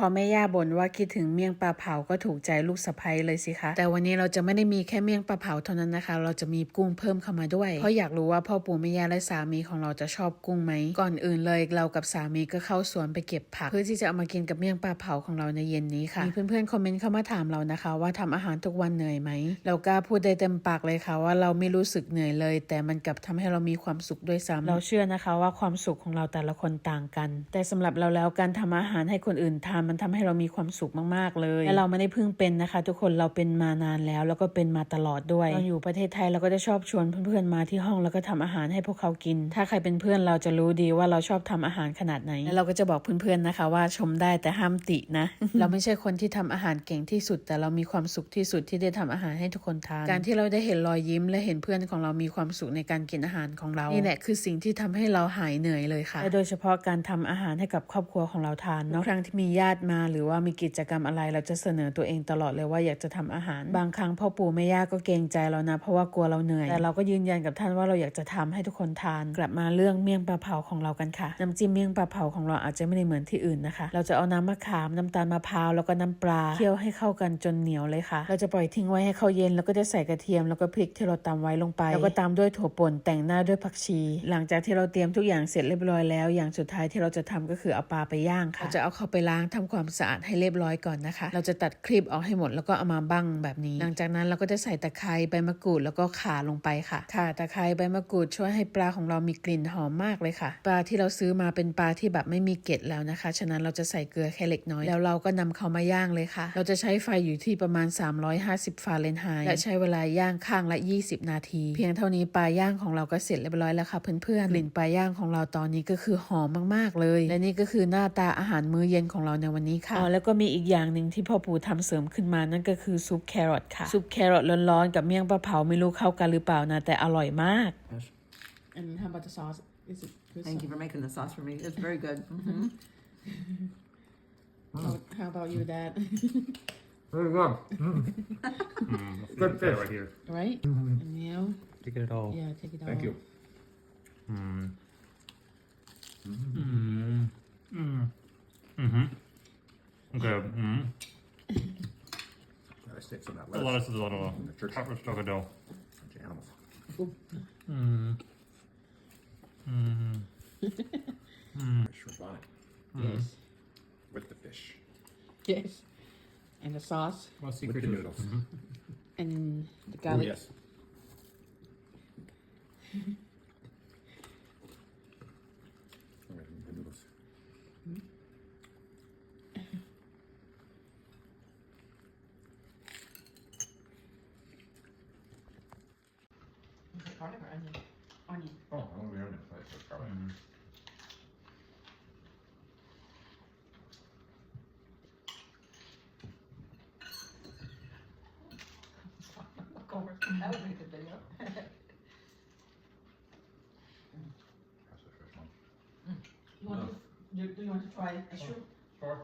พอแม่ย่าบ่นว่าคิดถึงเมี่ยงปลาเผาก็ถูกใจลูกสะใภ้เลยสิคะ แต่วันนี้เราจะไม่ได้มีแค่เมี่ยงปลาเผาเท่านั้นนะคะ เราจะมีกุ้งเพิ่มเข้ามาด้วย เพราะอยากรู้ว่าพ่อปู่แม่ย่าและสามีของเราจะชอบกุ้งไหม ก่อนอื่นเลยเรากับสามีก็เข้าสวนไปเก็บผัก เพื่อที่จะเอามากินกับเมี่ยงปลาเผาของเราในเย็นนี้ค่ะ มีเพื่อนๆคอมเมนต์เข้ามาถามเรานะคะ ว่าทำอาหารทุกวันเหนื่อยไหม เรากล้าพูดได้เต็มปากเลยค่ะว่าเราไม่รู้สึกเหนื่อยเลย แต่มันกลับทำให้เรามีความสุขด้วยซ้ำเราเชื่อนะคะว่าความสุขของเราแต่ละคนต่างกัน แต่สำหรับเราแล้วการทำอาหารให้คนอื่นทามันทำให้เรามีความสุขมากๆเลยและเราไม่ได้เพิ่งเป็นนะคะ ทุกคนเราเป็นมานานแล้ว แล้วก็เป็นมาตลอดด้วยตอนอยู่ประเทศไทยเราก็จะชอบชวนเพื่อนๆมาที่ห้องแล้วก็ทำอาหารให้พวกเขากิน ถ้าใครเป็นเพื่อนเราจะรู้ดีว่าเราชอบทำอาหารขนาดไหนและเราก็จะบอกเพื่อนๆนะคะ ว่าชมได้แต่ห้ามตินะ เราไม่ใช่คนที่ทำอาหารเก่งที่สุด แต่เรามีความสุขที่สุดที่ได้ทำอาหารให้ทุกคนทานการที่เราได้เห็นรอยยิ้ม และเห็นเพื่อนของเรามีความสุขในการกินอาหารของเรานี่แหละคือสิ่งที่ทำให้เราหายเหนื่อยเลยค่ะและโดยเฉพาะการทำอาหารให้กับครอบครัวของเราทานเนาะครั้งที่มีญาติมา หรือว่ามีกิจกรรมอะไรเราจะเสนอตัวเองตลอดเลยว่าอยากจะทำอาหาร บางครั้งพ่อปู่แม่ย่าก็เกรงใจเรานะ เพราะว่ากลัวเราเหนื่อย แต่เราก็ยืนยันกับท่านว่าเราอยากจะทำให้ทุกคนทาน กลับมาเรื่องเมี่ยงปลาเผาของเรากันค่ะน้ำจิ้มเมี่ยงปลาเผาของเราอาจจะไม่ได้เหมือนที่อื่นนะคะ เราจะเอาน้ำมะขามน้ำตาลมะพร้าวแล้วก็น้ำปลาเคี่ยวให้เข้ากันจนเหนียวเลยค่ะ เราจะปล่อยทิ้งไว้ให้เขาเย็นแล้วก็จะใส่กระเทียมแล้วก็พริกที่เราตำไว้ลงไป แล้วก็ตามด้วยถั่วป่นแต่งหน้าด้วยผักชี หลังจากที่เราเตรียมทุกอย่างเสร็จเรียบร้อยแล้ว อย่างสุดท้ายที่เราจะทำก็คือเอาปลาไปย่างค่ะจะเอาเข้าไปล้างทำความสะอาดให้เรียบร้อยก่อนนะคะ เราจะตัดครีบออกให้หมดแล้วก็เอามาบั้งแบบนี้ หลังจากนั้นเราก็จะใส่ตะไคร้ใบมะกรูดแล้วก็ข่าลงไปค่ะค่ะตะไคร้ใบมะกรูดช่วยให้ปลาของเรามีกลิ่นหอมมากเลยค่ะ ปลาที่เราซื้อมาเป็นปลาที่แบบไม่มีเกล็ดแล้วนะคะ ฉะนั้นเราจะใส่เกลือแค่เล็กน้อย แล้วเราก็นำเขามาย่างเลยค่ะ เราจะใช้ไฟอยู่ที่ประมาณ 350 ฟาเรนไฮต์และใช้เวลาย่างข้างละ 20 นาที เพียงเท่านี้ปลาย่างของเราก็เสร็จเรียบร้อยแล้วค่ะเพื่อนๆกลิ่นปลาย่างของเราตอนนี้ก็คือหอมมากๆเลย และนี่ก็คือหน้าตาอาหารมื้อเย็นของเราในวันนี้ค่ะอ๋อแล้วก็มีอีกอย่างหนึ่งที่พ่อปู่ทำเสริมขึ้นมานั่นก็คือซุปแครอทค่ะ ซุปแครอทร้อนๆกับเมี่ยงปลาเผาไม่รู้เข้ากันหรือเปล่านะแต่อร่อยมาก And how about the sauce? Is it good Thank you for making the sauce for me. It's very good. hmm How, how about you, Dad? Very good. Mm. Good Good fish. right here. right? And now, Take it all. yeah, take it Thank all. you. Mm. Mm. Mm. Okay. Mm. Gotta stick some of that The lettuce. lettuce is a little The church. pepper stuffado. Bunch of animals. Mm. Mm. Shrimp on it Yes. with the fish. Yes. And the sauce Well, With the noodles. and the Oh, garlic. yes. garlic or onion? Onion. Oh, the onion. flavor. just garlic. Mm -hmm. That would be a good video. That's the first one. Mm. You want no. to? Do you want to try a shrimp? Sure.